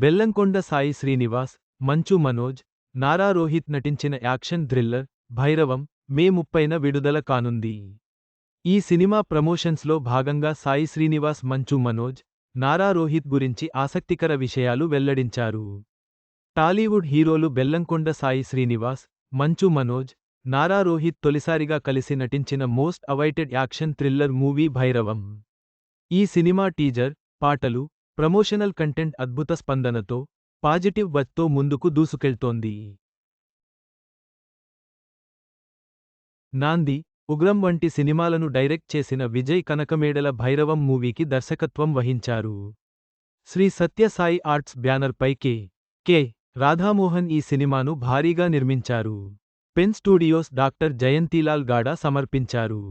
బెల్లంకొండ సాయి శ్రీనివాస్ మంచు మనోజ్ నారా రోహిత్ నటించిన action thriller Bhairavam మే ముప్పైన విడుదల కానుంది. ఈ సినిమా ప్రమోషన్స్లో భాగంగా సాయి శ్రీనివాస్ మంచు మనోజ్ నారా రోహిత్ గురించి ఆసక్తికర విషయాలు వెల్లడించారు. టాలీవుడ్ హీరోలు బెల్లంకొండ సాయి శ్రీనివాస్ మంచు మనోజ్ నారా రోహిత్ తొలిసారిగా కలిసి నటించిన most awaited action thriller movie Bhairavam. ఈ సినిమా టీజర్ పాటలు ప్రమోషనల్ కంటెంట్ అద్భుత స్పందనతో పాజిటివ్ బజ్తో ముందుకు దూసుకెళ్తోంది. నాంది ఉగ్రం వంటి సినిమాలను డైరెక్ట్ చేసిన విజయ్ కనకమేడల భైరవం మూవీకి దర్శకత్వం వహించారు. శ్రీ సత్యసాయి ఆర్ట్స్ బ్యానర్పై కె. కె. రాధామోహన్ ఈ సినిమాను భారీగా నిర్మించారు. Pen studios doctor Jayantilal Gada సమర్పించారు.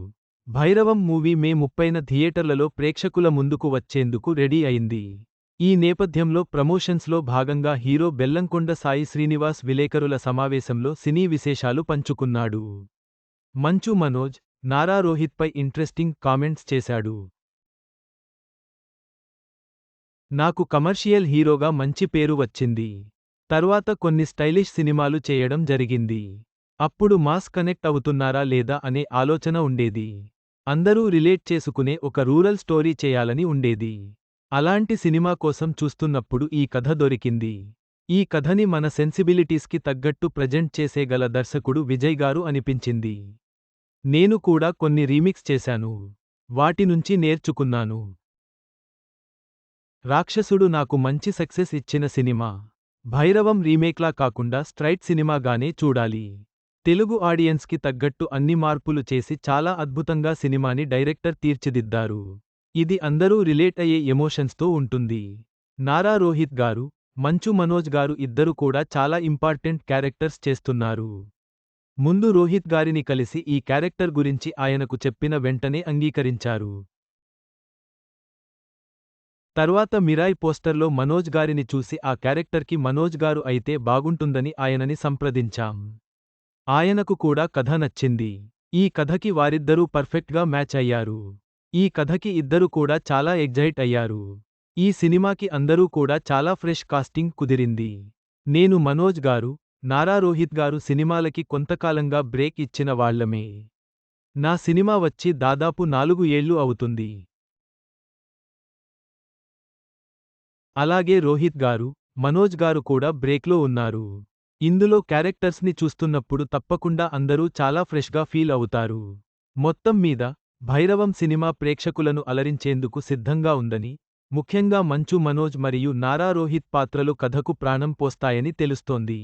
భైరవం మూవీ మే ముప్పైన థియేటర్లలో ప్రేక్షకుల ముందుకు వచ్చేందుకు రెడీ అయింది. ఈ నేపథ్యంలో ప్రమోషన్స్లో భాగంగా హీరో బెల్లంకొండ సాయి శ్రీనివాస్ విలేకరుల సమావేశంలో సినీ విశేషాలు పంచుకున్నాడు. మంచు మనోజ్ నారా రోహిత్పై ఇంట్రెస్టింగ్ కామెంట్స్ చేశాడు. నాకు కమర్షియల్ హీరోగా మంచి పేరు వచ్చింది. తర్వాత కొన్ని స్టైలిష్ సినిమాలు చేయడం జరిగింది. అప్పుడు మాస్ కనెక్ట్ అవుతున్నారా లేదా అనే ఆలోచన ఉండేది. అందరూ రిలేట్ చేసుకునే ఒక రూరల్ స్టోరీ చేయాలని ఉండేది. అలాంటి సినిమా కోసం చూస్తున్నప్పుడు ఈ కథ దొరికింది. ఈ కథని మన సెన్సిబిలిటీస్కి తగ్గట్టు ప్రజెంట్ చేసేగల దర్శకుడు విజయ్ గారు అనిపించింది. నేను కూడా కొన్ని రీమిక్స్ చేశాను. వాటి నుంచి నేర్చుకున్నాను. రాక్షసుడు నాకు మంచి సక్సెస్ ఇచ్చిన సినిమా. భైరవం రీమేక్లా కాకుండా స్ట్రైట్ సినిమాగానే చూడాలి. తెలుగు ఆడియన్స్కి తగ్గట్టు అన్ని మార్పులు చేసి చాలా అద్భుతంగా సినిమాని డైరెక్టర్ తీర్చిదిద్దారు. ఇది అందరూ రిలేట్ అయ్యే ఎమోషన్స్తో ఉంటుంది. నారా రోహిత్ గారు మంచు మనోజ్ గారు ఇద్దరు కూడా చాలా ఇంపార్టెంట్ క్యారెక్టర్స్ చేస్తున్నారు. ముందు రోహిత్ గారిని కలిసి ఈ క్యారెక్టర్ గురించి ఆయనకు చెప్పిన వెంటనే అంగీకరించారు. తర్వాత మిరాయ్ పోస్టర్లో మనోజ్ గారిని చూసి ఆ క్యారెక్టర్కి మనోజ్ గారు అయితే బాగుంటుందని ఆయనని సంప్రదించాం. ఆయనకు కూడా కథ నచ్చింది. ఈ కథకి వారిద్దరూ పర్ఫెక్ట్గా మ్యాచ్ అయ్యారు. ఈ కథకి ఇద్దరు కూడా చాలా ఎగ్జైట్ అయ్యారు. ఈ సినిమాకి అందరూ కూడా చాలా ఫ్రెష్ కాస్టింగ్ కుదిరింది. నేను మనోజ్ గారు నారా రోహిత్ గారు సినిమాలకి కొంతకాలంగా బ్రేక్ ఇచ్చిన వాళ్ళమే నా సినిమా వచ్చి దాదాపు నాలుగు ఏళ్ళు అవుతుంది. అలాగే రోహిత్ గారు మనోజ్ గారు కూడా బ్రేక్లో ఉన్నారు. ఇందులో క్యారెక్టర్స్ని చూస్తున్నప్పుడు తప్పకుండా అందరూ చాలా ఫ్రెష్గా ఫీల్ అవుతారు. మొత్తం మీద భైరవం సినిమా ప్రేక్షకులను అలరించేందుకు సిద్ధంగా ఉందని ముఖ్యంగా మంచు మనోజ్ మరియు నారా రోహిత్ పాత్రలు కథకు ప్రాణం పోస్తాయని తెలుస్తోంది.